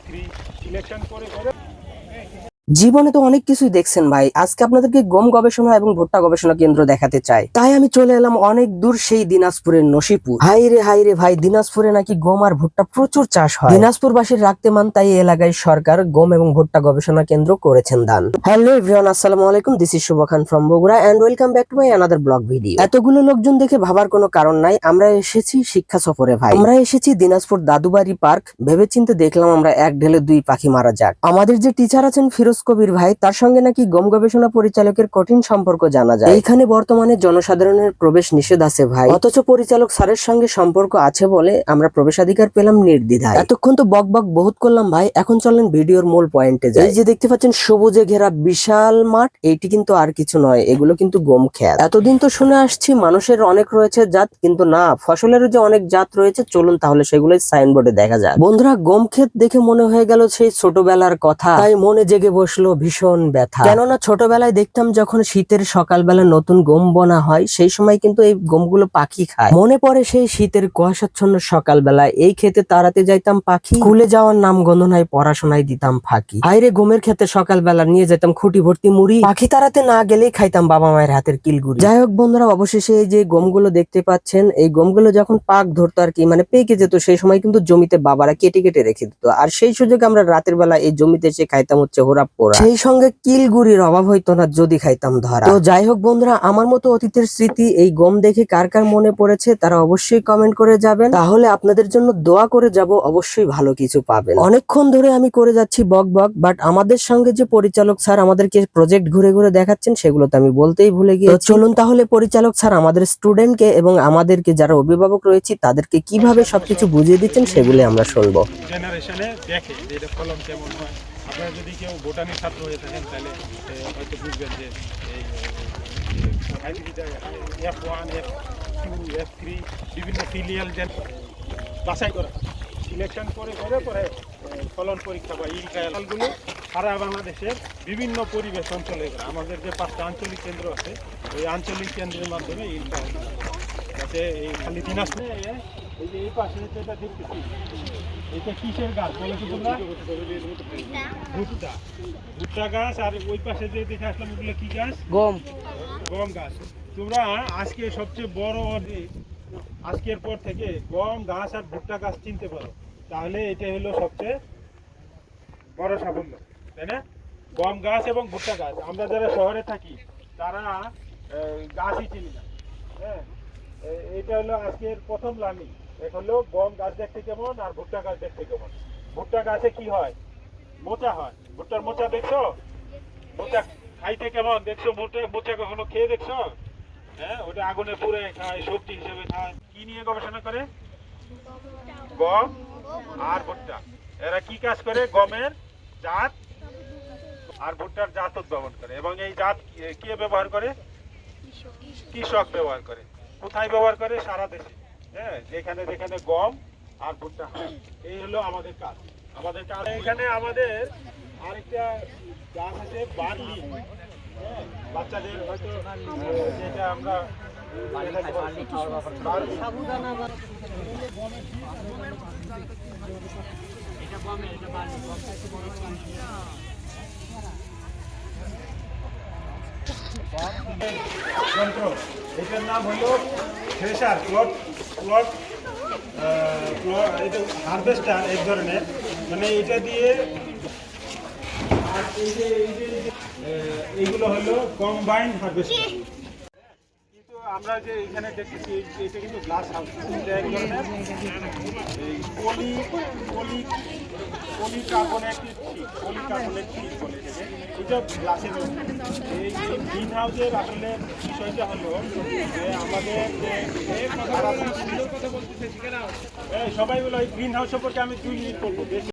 Three selection করে করে জীবনে তো অনেক কিছুই দেখছেন ভাই। আজকে আপনাদেরকে গম গবেষণা এবং ভুট্টা গবেষণা কেন্দ্র দেখাতে চাই। তাই আমি চলে এলাম অনেক দূর সেই দিনাজপুরের নসিপুর। হাই রে হাই রে ভাই, দিনাজপুরে নাকি গম আর ভুট্টা প্রচুর চাষ হয়। দিনাজপুরবাসীর রাখতে মান তাই এলাকায় সরকার গম এবং ভুট্টা গবেষণা কেন্দ্র করেছেন দান। হ্যালো এভরিওয়ান, আসসালামু আলাইকুম। This is Shuvo Khan from Bogura and welcome back to my another blog video এতগুলো লোকজন দেখে ভাবার কোনো কারণ নাই। আমরা এসেছি শিক্ষা সফরে ভাই। আমরা এসেছি দিনাজপুর দাদুবাড়ি পার্ক। ভেবেচিন্তে দেখলাম আমরা এক ঢেলে দুই পাখি মারা যাক। আমাদের যে টিচার আছেন ফিরোজ কবির ভাই, তার সঙ্গে নাকি গম গবেষণা পরিচালকের কঠিন সম্পর্ক জানা যায়। এইখানে বর্তমানে জনসাধারণের প্রবেশ নিষেধ আছে ভাই। অথচ পরিচালক স্যারের সঙ্গে সম্পর্ক আছে বলে আমরা প্রবেশাধিকার পেলাম নির্দ্বিধায়। এতক্ষণ তো বক বক বহুত করলাম ভাই, এখন চলেন ভিডিওর মূল পয়েন্টে যাই। যে দেখতে পাচ্ছেন সবুজে ঘেরা বিশাল মাঠ, এইটি কিন্তু আর কিছু নয়, এগুলো কিন্তু গম খেত। এতদিন তো শুনে আসছি মানুষের অনেক রয়েছে জাত, কিন্তু না ফসলেরও যে অনেক জাত রয়েছে, চলুন তাহলে সেগুলোই সাইনবোর্ডে দেখা যায় বন্ধুরা, গম ক্ষেত দেখে মনে হয়ে গেল সেই ছোটবেলার কথা। তাই মনে জেগে বসল ভীষণ ব্যথা। কেননা ছোটবেলায় দেখতাম যখন শীতের সকালবেলা নতুন গম বোনা হয়, সেই সময় কিন্তু এই গমগুলো পাখি খায়। মনে পড়ে সেই শীতের কুয়াশাচ্ছন্ন সকালবেলা এই খেতে তাড়াতে যাইতাম পাখি। স্কুলে যাওয়ার নাম গন্ধনায় পড়াশোনায় দিতাম ফাঁকি। হাইরে গমের খেতে সকালবেলা নিয়ে যেতাম খুঁটি ভর্তি মুড়ি। পাখি তাড়াতে না গেলেই খাইতাম বাবা মায়ের হাতের কিলগুড়ি যাই হোক বন্ধুরা, অবশেষে এই যে গমগুলো দেখতে পাচ্ছেন, এই গমগুলো যখন পাক ধরতো আর কি মানে পেকে যেত, সেই সময় কিন্তু জমিতে বাবারা কেটে কেটে রেখে দিত। আর সেই সুযোগে আমরা রাতের বেলা এই জমিতে এসে খাইতাম হচ্ছে হোরা পোড়া সেই সঙ্গে কিলগুড়ির অভাব হইতো না যদি খাইতাম ধরা। তো যাই হোক বন্ধুরা আমার মতো অতীতের স্মৃতি এই গম দেখে কার কার মনে পড়েছে তারা অবশ্যই কমেন্ট করে যাবেন। তাহলে আপনাদের জন্য দোয়া করে যাব অবশ্যই ভালো কিছু পাবেন। অনেকক্ষণ ধরে আমি করে যাচ্ছি বক বক বাট আমাদের সঙ্গে যে পরিচালক স্যার আমাদেরকে প্রজেক্ট ঘুরে ঘুরে দেখাচ্ছেন সেগুলো তো আমি বলতেই ভুলে গিয়ে চলুন তাহলে পরিচালক স্যার আমাদের স্টুডেন্টকে এবং আমাদেরকে যারা অভিভাবক রয়েছে তাদেরকে কীভাবে সবকিছু বুঝিয়ে দিচ্ছেন সেগুলো আমরা শুনব। জেনারেশনে দেখে যে এটা ফলন কেমন হয়। আপনারা যদি কেউ বোটানি ছাত্র হয়ে থাকেন, তাহলে হয়তো বুঝবেন যে F one F two F three বিভিন্ন ফিলিয়াল যে বাছাই করা সিলেকশন করে করে পরে ফলন পরীক্ষা বা ট্রায়ালগুলো সারা বাংলাদেশের বিভিন্ন পরিবেশ অঞ্চলে আমাদের যে পাঁচটা আঞ্চলিক কেন্দ্র আছে, ওই আঞ্চলিক কেন্দ্রের মাধ্যমে ট্রায়াল যাতে এই খালি দিনাজপুর এই যে এই পাশে যেটা দেখতেছি, এটা কিসের গাছ? বলো তো তোমরা। ভুট্টা। ভুট্টা গাছ আর ওই পাশে যে দেখে আসলাম ওগুলো কি গাছ? গম। গম গাছ। তোমরা আজকে সবচেয়ে বড় আজকের পর থেকে গম গাছ আর ভুট্টা গাছ চিনতে পারো। তাহলে এটা হলো সবচেয়ে বড় সাফল্য তাই না? গম গাছ এবং ভুট্টা গাছ। আমরা যারা শহরে থাকি তারা গাছই চিনি না। হ্যাঁ? এটা হলো আজকের প্রথম লার্নিং। এটা হলো গম গাছ দেখতে কেমন আর ভুট্টা গাছ দেখতে কেমন? ভুট্টা গাছে কি হয়? মোচা হয়। ভুট্টার মোচা দেখছ? মোচা খাইতে কেমন? দেখছ মোচা মোচা কখনো খেয়ে দেখছ? হ্যাঁ ওটা আগুনে পুড়ে খায়, সবজি হিসেবে খায়। কি নিয়ে গবেষণা করে? গম আর ভুট্টা। এরা কি কাজ করে? গমের জাত আর ভুট্টার জাত উদ্ভাবন করে। এবং এই জাত কে- ব্যবহার করে? কৃষক ব্যবহার করে। কোথায় ব্যবহার করে? সারা দেশে। হ্যাঁ যেখানে যেখানে গম আর ভুট্টা হয়। এই হলো আমাদের কাজ। আমাদের কাজ এখানে আমাদের আরেকটা গাছ আছে বার্লি। হ্যাঁ, বাচ্চাদের হয়তো যেটা আমরা যন্ত্র। এটার নাম হলো থ্রেশার প্লট প্লট এটা হারভেস্টার এক ধরনের মানে এটা দিয়ে আর এই এইগুলো হলো কম্বাইন্ড হারভেস্টার আমরা যে এখানে দেখতেছি, এটা কিন্তু গ্লাস হাউস এটা এই পলি পলি পলি কার্বনেট পলি কার্বনেট বলে এটাকে? এটা গ্লাসের এই গ্রিন হাউসের আসলে বিষয়টা হলো যে আমাদের সবাই বলো এই গ্রিন হাউস সম্পর্কে আমি দুই মিনিট বেশি